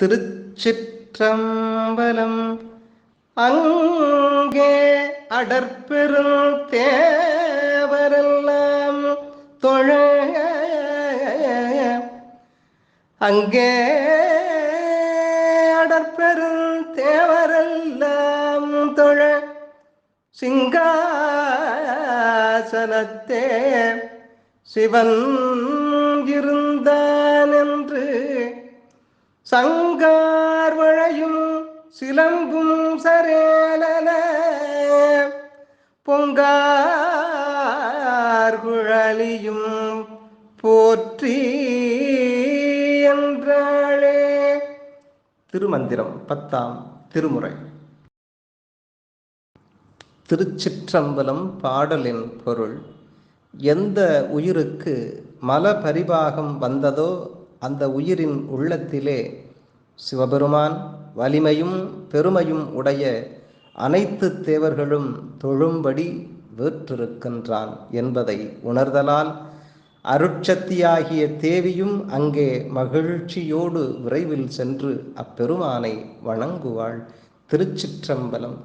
திருச்சிற்றம்பலம் அங்கே அடற்பெரும் தேவரெல்லாம் தொழ அங்கே அடற்பெரும் தேவரெல்லாம் தொழ சிங்காசனத்தே சிவன் இருந்தார். சங்கார் வழையும் சிலம்பும் சரேலன பொங்கார் குழலியும் போற்றி என்றாளே. திருமந்திரம் பத்தாம் திருமுறை. திருச்சிற்றம்பலம் பாடலின் பொருள் எந்த உயிருக்கு மல பரிபாகம் வந்ததோ அந்த உயிரின் உள்ளத்திலே சிவபெருமான் வலிமையும் பெருமையும் உடைய அனைத்து தேவர்களும் தொழும்படி வேற்றிருக்கின்றான் என்பதை உணர்தலால் அருட்சத்தியாகிய தேவியும் அங்கே மகிழ்ச்சியோடு விரைவில் சென்று அப்பெருமானை வணங்குவாள் திருச்சிற்றம்பலம்.